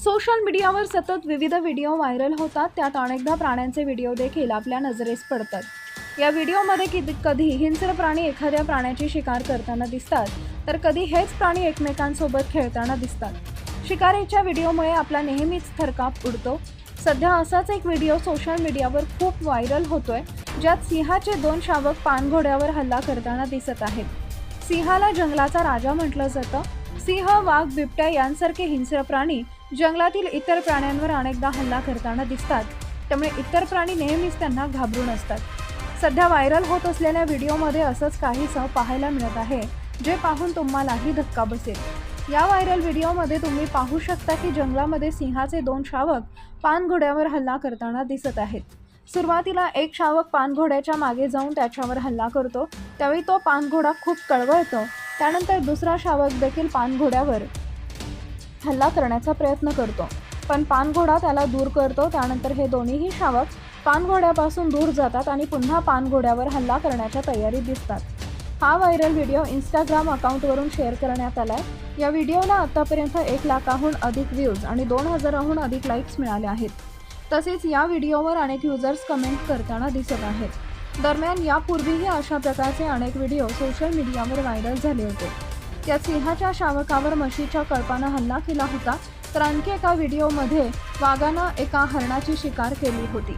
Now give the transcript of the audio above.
Social मीडियावर सतत विविध व्हिडिओ व्हायरल होतात. त्यात अनेकदा प्राण्यांचे व्हिडिओ देखील आपल्या नजरेस पडतात. या व्हिडिओमध्ये किती कधी हिंस्र प्राणी एखाद्या प्राण्याची शिकार करताना दिसतात. तर कधी हेच प्राणी एकमेकांसोबत खेळताना दिसतात. शिकारीच्या व्हिडिओमुळे आपला नेहमीच थरकाप उडतो. सध्या असाच एक व्हिडिओ सोशल मीडियावर खूप व्हायरल होतोय ज्यात सिंहाचे दोन शावक पानघोड्यावर हल्ला करताना दिसत आहेत. सिंहाला जंगलाचा राजा म्हटलं जातं. सिंह वाघ बिबट्या यांसारखे हिंस्र प्राणी जंगलातील इतर प्राण्यांवर अनेकदा हल्ला करताना दिसतात. त्यामुळे इतर प्राणी नेहमीच त्यांना घाबरून असतात. सध्या व्हायरल होत असलेल्या व्हिडिओमध्ये असंच काहीसं पाहायला मिळत आहे जे पाहून तुम्हालाही धक्का बसेल. या व्हायरल व्हिडिओमध्ये तुम्ही पाहू शकता की जंगलामध्ये सिंहाचे दोन शावक पानघोड्यावर हल्ला करताना दिसत आहेत. सुरुवातीला एक शावक पानघोड्याच्या मागे जाऊन त्याच्यावर हल्ला करतो त्यावेळी तो पानघोडा खूप कळवळतो. त्यानंतर दुसरा शावक देखील पानघोड्यावर हल्ला करण्याचा प्रयत्न करतो. पण पानघोडा त्याला दूर करतो. त्यानंतर हे दोन्हीही शावक पानघोड्यापासून दूर जातात आणि पुन्हा पानघोड्यावर हल्ला करण्याच्या तयारीत दिसतात. हा व्हायरल व्हिडिओ इंस्टाग्राम अकाउंटवरून शेअर करण्यात आलाय. या व्हिडिओला आतापर्यंत एक लाखाहून अधिक व्ह्यूज आणि दोन हजाराहून अधिक लाईक्स मिळाले आहेत. तसेच या व्हिडिओवर अनेक युजर्स कमेंट करताना दिसत आहेत. दरम्यान यापूर्वीही अशा प्रकारचे अनेक व्हिडिओ सोशल मीडियावर व्हायरल झाले होते. त्यात सिंहाच्या शावकावर म्हशीच्या कळपानं हल्ला केला होता तर आणखी एका व्हिडिओमध्ये वाघानं एका हरणाची शिकार केली होती.